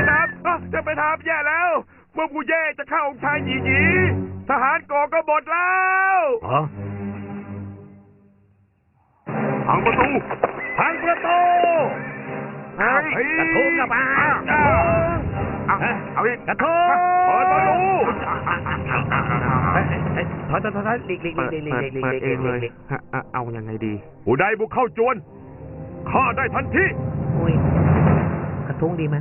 ม่ทัพท่านแม่ทัพอะท่านแม่ทัพแย่แล้วเมื่อผู้แย่จะเข้าองค์ชายหยีหยีทหารก่อก็หมดแล้วฮะพังประตูพังประตูเฮ้ยกระทุ้งกลับมาเอาเอาเอาอีกกระทุ้งเปิดประตูเฮ้ยเฮ้ยถอยถอยถอยถอยหลีกหลีกหลีกหลีกหลีกหลีกหลีกหลีกหลีกหลีกฮะอะเอายังไงดีผู้ใดบุกเข้าจวนฆ่าได้ทันทีอุ้ยกระทุ้งดีไหม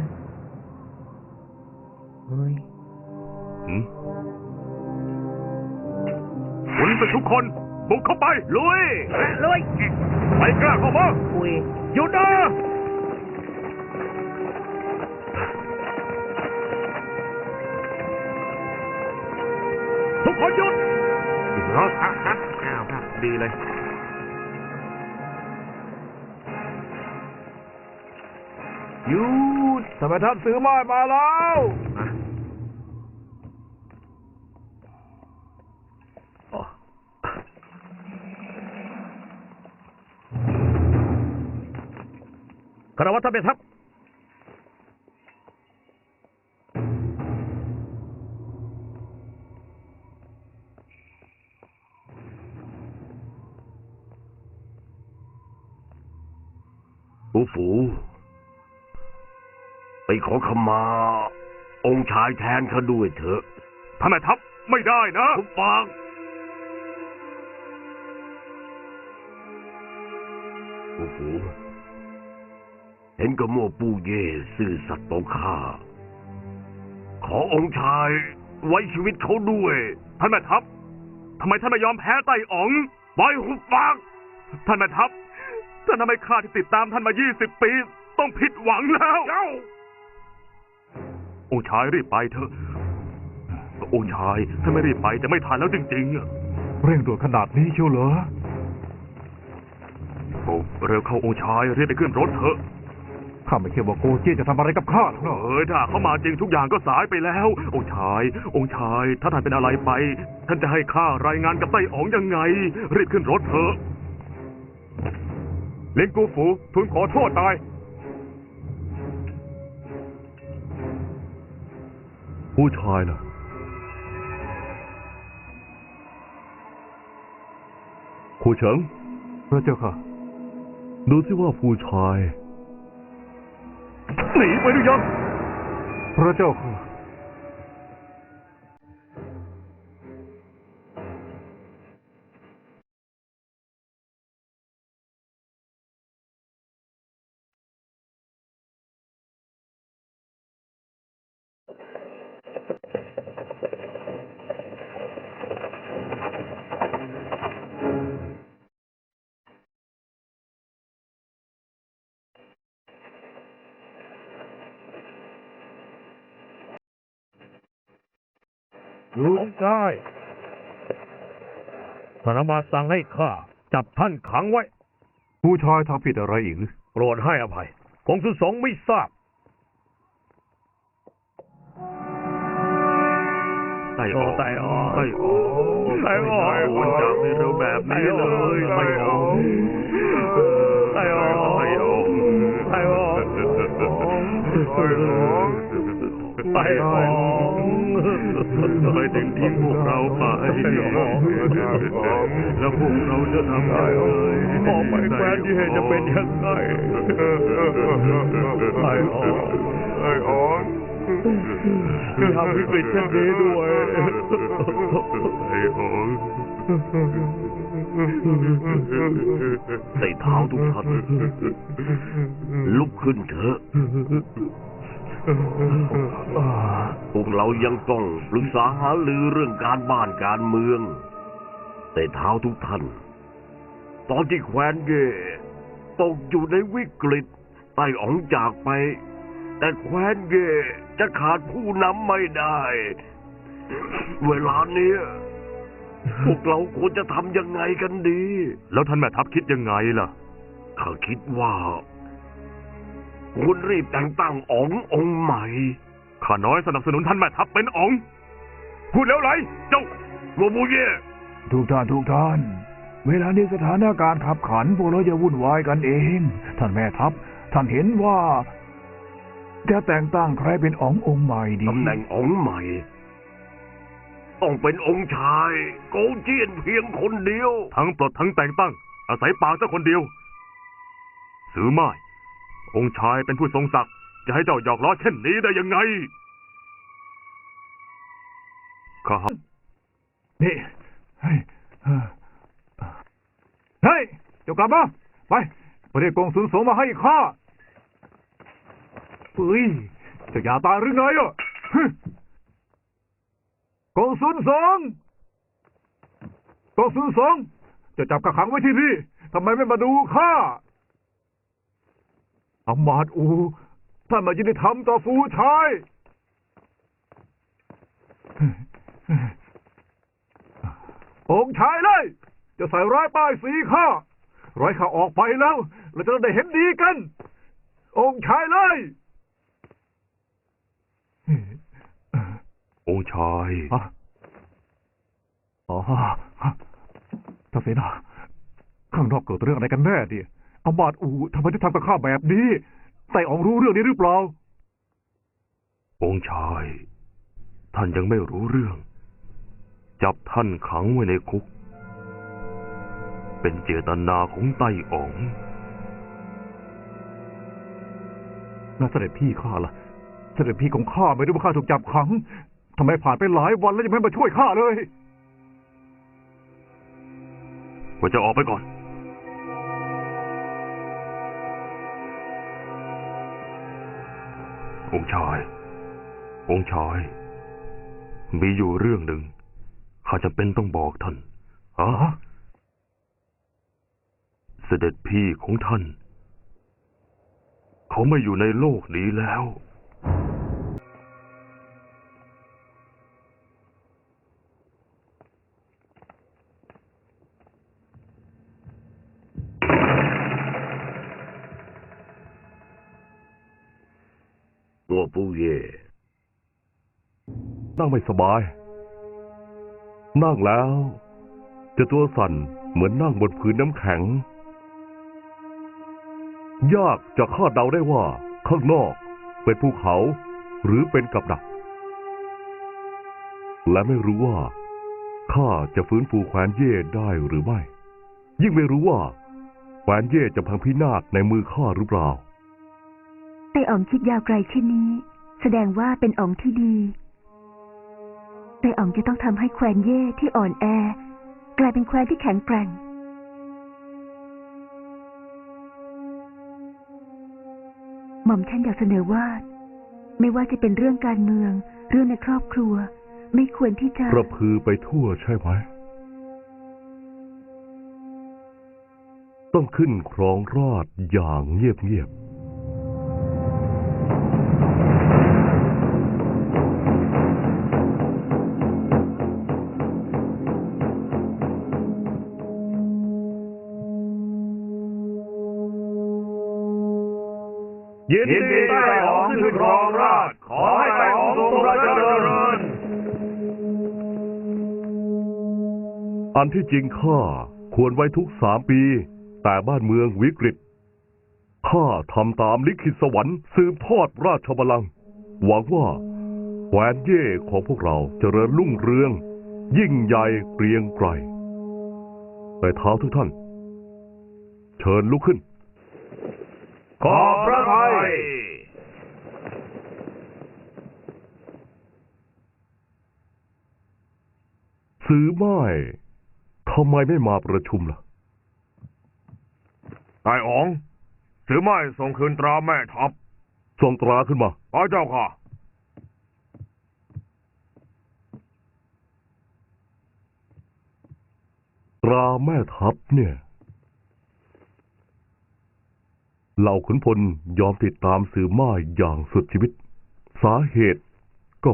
เฮ้ยหืมคุณเป็นทุกคน บุกเข้าไป ลุย ลุยไปกล้าเข้ามาอุ้ยหยุดนะทุกคนหยุดรถอะฮะอ้าวดีเลยหยุดทำไมท่านซื้อไม้มาแล้ว คารวะท่านเป็นทัพฟูฟูไปขอขมา องค์ชายแทนเขาด้วยเถอะท่านแม่ทัพไม่ได้นะทุบฟังฟูฟู เห็นกระโมปูเย่ซื่อสัตย์ต่อข้า ขอองค์ชายไว้ชีวิตเขาด้วย ท่านแม่ทัพทำไมท่านไม่ยอมแพ้ไต่อ๋องไว้หุบฟังท่านแม่ทัพท่านทำไมข้าที่ติดตามท่านมา 20 ปี ต้องผิดหวังแล้วเจ้าองค์ชายรีบไปเถอะองค์ชายถ้าไม่รีบไปจะไม่ทันแล้วจริงๆอะเร่งด่วนขนาดนี้เชียวเหรอโอ้เร็วเข้าองค์ชายรีบไปขึ้นรถเถอะ ข้าไม่คิดว่าโกเจี้จะทำอะไรกับข้าหรอกเอ้ยถ้าเขามาจริงทุกอย่างก็สายไปแล้ว องค์ชาย องค์ชาย ถ้าท่านเป็นอะไรไป ท่านจะให้ข้ารายงานกับไต้อ๋องยังไง รีบขึ้นรถเถอะเล้งกูฝูทูลขอโทษตาย ผู้ชายล่ะครูเฉิงพระเจ้าค่ะ ดูสิว่าผู้ชาย Продолжение. องค์ชายธนมาสั่งให้ข้าจับท่านขังไว้ ผู้ชายทำผิดอะไรอีกหรือโปรดให้อภัยคงสุสงฆ์ไม่ทราบไต่อ๋องไต่อ๋องไต่อ๋องไต่อ๋องมันจากในเร็วแบบนี้เลยไต่อ๋องไต่อ๋องไต่อ๋องไต่อ๋องไต่อ๋องทำไมถึง ทิ้งพวกเราไป แล้วพวกเราจะทำยังไงออกไปแคว้นที่เห็นจะเป็นยังไงไต่อ๋องไต่อ๋องคือทำวิกฤตเช่นนี้ด้วยไต่อ๋องใส่เท้าทุกท่านลุกขึ้นเถอะ พวกเรายังต้องปรึกษาหารือเรื่องการบ้านการเมือง แต่เท้าทุกท่าน ตอนที่แคว้นเย่ตกอยู่ในวิกฤตไต้อ๋องจากไป แต่แคว้นเย่จะขาดผู้นำไม่ได้ เวลาเนี้ยพวกเราควรจะทำยังไงกันดี แล้วท่านแม่ทัพคิดยังไงล่ะ ข้าคิดว่า ควรรีบแต่งตั้งอ๋ององค์ใหม่ ข้าน้อยสนับสนุนท่านแม่ทัพเป็นอ๋อง พูดแล้วไรเจ้าโมบูเย่ทุกท่านทุกท่าน เวลานี้สถานการณ์ขับขันพวกเราจะวุ่นวายกันเอง ท่านแม่ทัพ ท่านเห็นว่า จะแต่งตั้งใครเป็นอ๋ององค์ใหม่ดีตำแหน่งองค์ใหม่ ต้องเป็นองค์ชายโกเจียนเพียงคนเดียว ทั้งปลดทั้งแต่งตั้ง อาศัยปากเจ้าคนเดียวสือไม้ องค์ชายเป็นผู้ทรงศักดิ์จะให้เจ้าหยอกล้อเช่นนี้ได้ยังไงข้านี่เฮ้ยเฮ้ยเฮ้ยเจ้ากลับมาไปไปเรียกกองสุนสงมาให้ข้าเฮ้ยเจะอย่าตายหรือไงอะฮึกองสุนสงกองสุนสงจะจับกระขังไว้ที่นี่ทำไมไม่มาดูข้า อำมาตย์อูท่านมายินดีทำต่อฟูชาย องค์ชายเลย จะใส่ร้ายป้ายสีข้าร้อยข้าออกไปแล้ว เราจะได้เห็นดีกัน องค์ชายเลย องค์ชายอะอ๋อท่านเสนาข้างนอกเกิดเรื่องอะไรกันแน่ดิ อามาตย์อูทำไมถึงทำกับข้าแบบนี้ไต่อองรู้เรื่องนี้หรือเปล่า องค์ชาย ท่านยังไม่รู้เรื่อง จับท่านขังไว้ในคุก เป็นเจตนาของไต้อ๋องน่าเสด็จพี่ข้าล่ะ เสด็จพี่ของข้าไม่รู้ว่าข้าถูกจับขังทำไมผ่านไปหลายวันแล้วยังไม่มาช่วยข้าเลยว่าจะออกไปก่อน องค์ชาย องค์ชาย มีอยู่เรื่องหนึ่ง ข้าจำเป็นต้องบอกท่านฮะเสด็จพี่ของท่าน เขาไม่อยู่ในโลกนี้แล้ว ตัวปูเย่นั่งไม่สบาย นั่งแล้ว จะตัวสั่นเหมือนนั่งบนพื้นน้ำแข็ง ยากจะคาดเดาได้ว่า ข้างนอกเป็นภูเขา หรือเป็นกับดัก และไม่รู้ว่าข้าจะฟื้นฟูแควนเย่ได้หรือไม่ ยิ่งไม่รู้ว่าแควนเย่จะพังพินาศในมือข้าหรือเปล่า ไต่อ๋องคิดยาวไกลเช่นนี้ แสดงว่าเป็นอ๋องที่ดีไต่อ๋องจะต้องทำให้แควนเย่ที่อ่อนแอ กลายเป็นแควนที่แข็งแกร่งหม่อมท่านอยากเสนอว่า ไม่ว่าจะเป็นเรื่องการเมือง เรื่องในครอบครัว ไม่ควรที่จะกระพือไปทั่วใช่ไหม ต้องขึ้นครองราชย์อย่างเงียบๆ ยินดีไต่อ๋องขึ้นครองราชย์ขอให้ไต่อ๋องทรงราชเจริญอันที่จริงข้าควรไว้ทุกสามปี แต่บ้านเมืองวิกฤตข้าทำตามลิขิตสวรรค์สืบทอดราชบัลลังก์หวังว่าแคว้นเย่ของพวกเราเจริญรุ่งเรือง ยิ่งใหญ่เกรียงไกรแต่เท้าทุกท่าน เชิญลุกขึ้น ขอบพระ ทัยซื้อไม้ทำไมไม่มาประชุมล่ะไต่อ๋องถือไม้ส่งคืนตราแม่ทัพส่งตราขึ้นมาพระเจ้าค่ะ ตราแม่ทัพเนี่ย เหล่าขุนพลยอมติดตามสื่อม่ายอย่างสุดชีวิต สาเหตุก็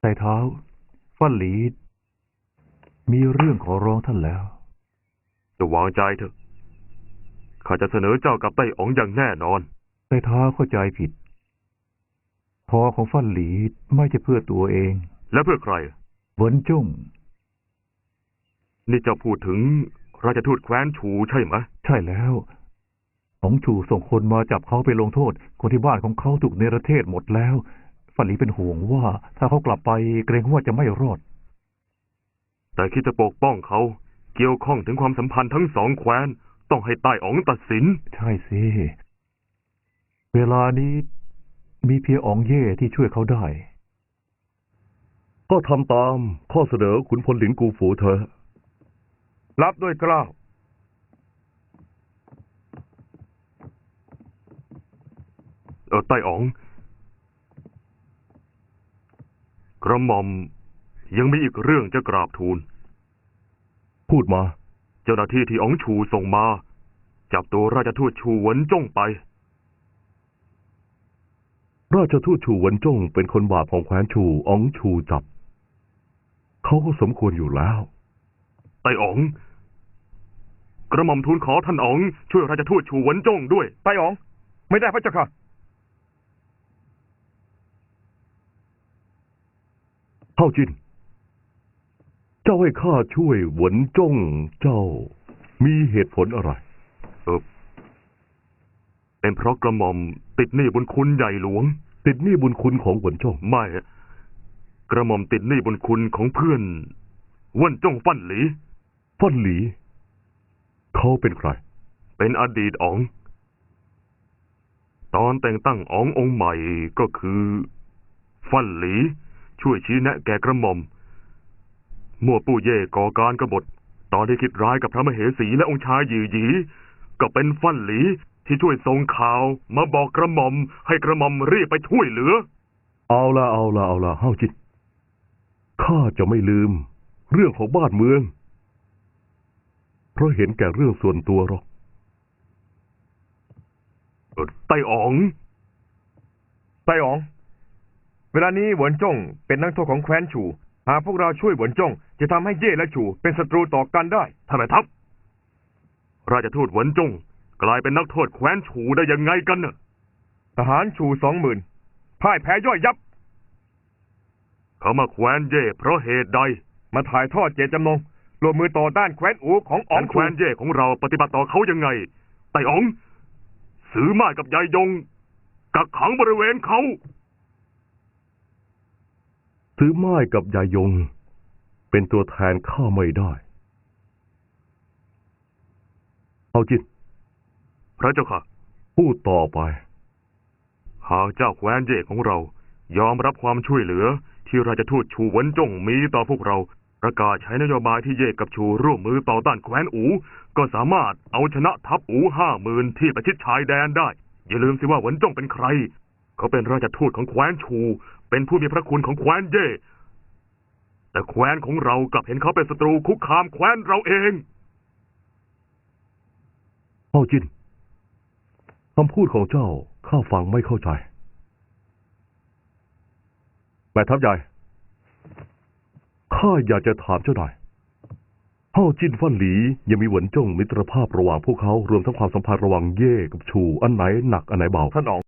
ไต่เท้าฟันหลี มีเรื่องขอร้องท่านแล้ว จะวางใจเถอะ ข้าจะเสนอเจ้ากับไต้อ๋องอย่างแน่นอนไต่เท้าเข้าใจผิด อของฟันหลีไม่ใช่เพื่อตัวเอง และเพื่อใครเหวินจุ้งนี่เจ้าพูดถึงราชทูตแคว้นชูใช่ไหมใช่แล้วอ๋องชูส่งคนมาจับเขาไปลงโทษ คนที่บ้านของเขาถูกเนรเทศหมดแล้วฝันหลีเป็นห่วงว่า ถ้าเขากลับไปเกรงว่าจะไม่รอด แต่คิดจะปกป้องเขา เกี่ยวข้องถึงความสัมพันธ์ทั้งสองแคว้น ต้องให้ใต้อ๋องตัดสิน ใช่สิ เวลานี้ มีเพียงอองเย่ที่ช่วยเขาได้ ก็ทำตามข้อเสนอขุนพลหลินกูฝูเธอ รับด้วยเกล้าวเออใต้อ๋อง กระหม่อมยังมีอีกเรื่องจะกราบทูล พูดมา เจ้าหน้าที่ที่อ๋องชูส่งมา จับตัวราชทูตชูหวนจ้งไป ราชทูตชูหวนจ้งเป็นคนบาปของแคว้นชูอ๋องชูจับ เขาก็สมควรอยู่แล้ว ไต้อ๋อง กระหม่อมทูลขอท่านอ๋อง ช่วยราชทูตชูหวนจ้งด้วย ไต้อ๋อง ไม่ได้พระเจ้าค่ะ เท่าจิน เจ้าให้ข้าช่วยหวนจ้งเจ้า มีเหตุผลอะไร เออเป็นเพราะกระหม่อม ติดหนี้บุญคุณใหญ่หลวง ติดหนี้บุญคุณของหวนจ้งไม่อะกระหม่อมติดหนี้บุญคุณของเพื่อนเว่นจ้องฟั่นหลี ฟันหลี เขาเป็นใคร เป็นอดีตอ๋อง ตอนแต่งตั้งอ๋ององค์ใหม่ก็คือ ฟั่นหลี ช่วยชี้แนะแก่กระหม่อม มั่วปู่เย่ก่อการกบฏ ตอนที่คิดร้ายกับพระมเหสีและองค์ชายหยีหยีก็เป็นฟั่นหลี ที่ช่วยส่งข่าวมาบอกกระหม่อม ให้กระหม่อมรีบไปช่วยเหลือ เอาละเอาละเอาละเฮาจินข้าจะไม่ลืม เรื่องของบ้านเมือง เพราะเห็นแก่เรื่องส่วนตัวหรอกเอ่อไต้อ๋องไต้อ๋อง เวลานี้หวนจ้งเป็นนักโทษของแคว้นชูหากพวกเราช่วยหวนจ้งจะทำให้เย่และชูเป็นศัตรูต่อกันได้ท่านแม่ทัพ ราชทูตหวนจง กลายเป็นนักโทษแคว้นฉูได้ยังไงกันน่ะทหารชูสองหมื่นพ่ายแพ้ย่อยยับ เขามาแคว้นเย่เพราะเหตุใด มาถ่ายทอดเจตจำนงรวมมือต่อต้านแคว้นอูของอ๋อ๋อองงแคชูว้นเย่ของเราปฏิบัติต่อเขายังไง ไต่อ๋องสือมากับยายยง กักขังบริเวณเขาซื้อไม้กับยายง เป็นตัวแทนข้าไม่ได้ เอาจิน พระเจ้าค่ะ พูดต่อไป หากเจ้าแคว้นเย่ของเรา ยอมรับความช่วยเหลือ ที่ราชทูตชูวนจงมีต่อพวกเรา ประกาศใช้นโยบายที่เย่กับชูร่วมมือต่อต้านแคว้นอู ก็สามารถเอาชนะทัพอูห้าหมื่นที่ประชิดชายแดนได้ อย่าลืมสิว่าหวนจงเป็นใคร เขาเป็นราชทูตของแคว้นชู เป็นผู้มีพระคุณของแคว้นเย่แต่แคว้นของเรากลับเห็นเขาเป็นศัตรูคุกคามแคว้นเราเองเอาจิน คำพูดของเจ้าข้าฟังไม่เข้าใจ แม่ทัพใหญ่ ข้าอยากจะถามเจ้าหน่อยเฮาจินฟันหลียังมีหวนจ้งมิตรภาพระหว่างพวกเขารวมทั้งความสัมพันธ์ระหว่างเย่กับชู อันไหนหนักอันไหนเบาท่านอ๋อง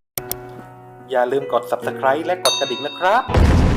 อย่าลืมกด subscribe และกดกระดิ่งนะครับ